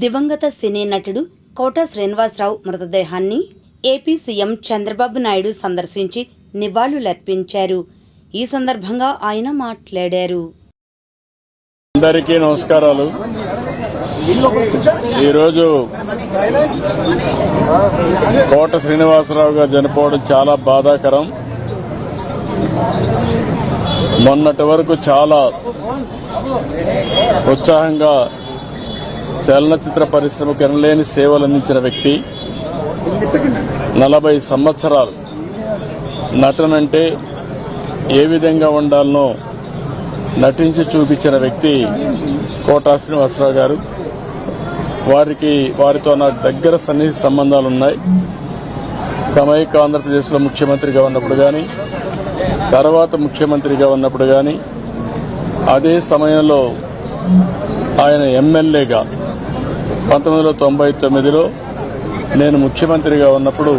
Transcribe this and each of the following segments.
దివంగత సినీ నటుడు కోట శ్రీనివాసరావు మృతదేహాన్ని ఏపీ సీఎం చంద్రబాబు నాయుడు సందర్శించి నివాళులర్పించారు. ఈ సందర్భంగా ఆయన మాట్లాడారు. అందరికీ నమస్కారాలు. ఈరోజు కోట శ్రీనివాసరావు గారు చనిపోవడం చాలా బాధాకరం. మొన్నటి వరకు చాలా ఉత్సాహంగా చలనచిత్ర పరిశ్రమకు ఎనలేని సేవలు అందించిన వ్యక్తి నలభై సంవత్సరాలు. నటనంటే ఏ విధంగా ఉండాలనో నటించి చూపించిన వ్యక్తి కోటా శ్రీనివాసరావు గారు. వారికి వారితో నాకు దగ్గర సన్నిహిత సంబంధాలు ఉన్నాయి ఆంధ్రప్రదేశ్లో ముఖ్యమంత్రిగా ఉన్నప్పుడు కానీ తర్వాత ముఖ్యమంత్రిగా ఉన్నప్పుడు కానీ అదే సమయంలో ఆయన ఎమ్మెల్యేగా పంతొమ్మిది వందల తొంభై తొమ్మిదిలో నేను ముఖ్యమంత్రిగా ఉన్నప్పుడు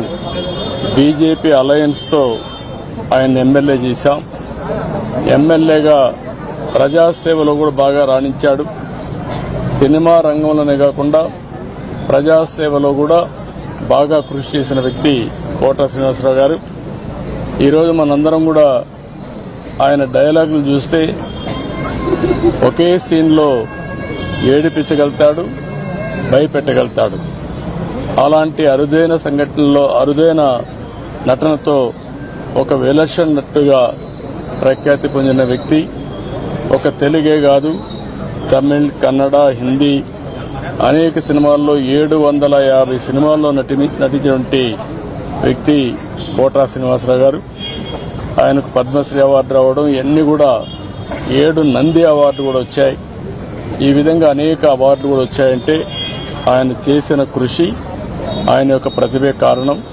బీజేపీ అలయన్స్తో ఆయన ఎమ్మెల్యే చేశాం. ఎమ్మెల్యేగా ప్రజాసేవలో కూడా బాగా రాణించాడు. సినిమా రంగంలోనే కాకుండా ప్రజాసేవలో కూడా బాగా కృషి చేసిన వ్యక్తి కోట శ్రీనివాసరావు గారు. ఈరోజు మనందరం కూడా ఆయన డైలాగులు చూస్తే ఒకే సీన్లో ఏడిపించగలుగుతాడు భయపెట్టగలుగుతాడు. అలాంటి అరుదైన సంఘటనలో అరుదైన నటనతో ఒక విలక్షణట్టుగా ప్రఖ్యాతి పొందిన వ్యక్తి ఒక తెలుగే కాదు తమిళ్ కన్నడ హిందీ అనేక సినిమాల్లో ఏడు వందల యాభై సినిమాల్లో నటి నటించినటువంటి వ్యక్తి కోట్రా శ్రీనివాసరావు గారు. ఆయనకు పద్మశ్రీ అవార్డు రావడం ఇవన్నీ కూడా ఏడు నంది అవార్డు కూడా వచ్చాయి. ఈ విధంగా అనేక అవార్డులు కూడా వచ్చాయంటే ఆయన చేసిన కృషి ఆయన యొక్క ప్రతిభే కారణం.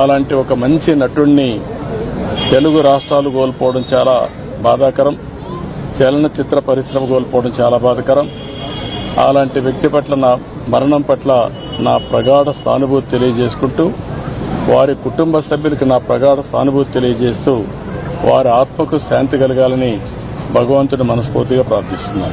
అలాంటి ఒక మంచి నటుణ్ణి తెలుగు రాష్ట్రాలు కోల్పోవడం చాలా బాధాకరం. చలనచిత్ర పరిశ్రమ కోల్పోవడం చాలా బాధాకరం. అలాంటి వ్యక్తి పట్ల నా మరణం పట్ల నా ప్రగాఢ సానుభూతి తెలియజేసుకుంటూ వారి కుటుంబ సభ్యులకు నా ప్రగాఢ సానుభూతి తెలియజేస్తూ వారి ఆత్మకు శాంతి కలగాలని భగవంతుని మనస్ఫూర్తిగా ప్రార్థిస్తున్నాను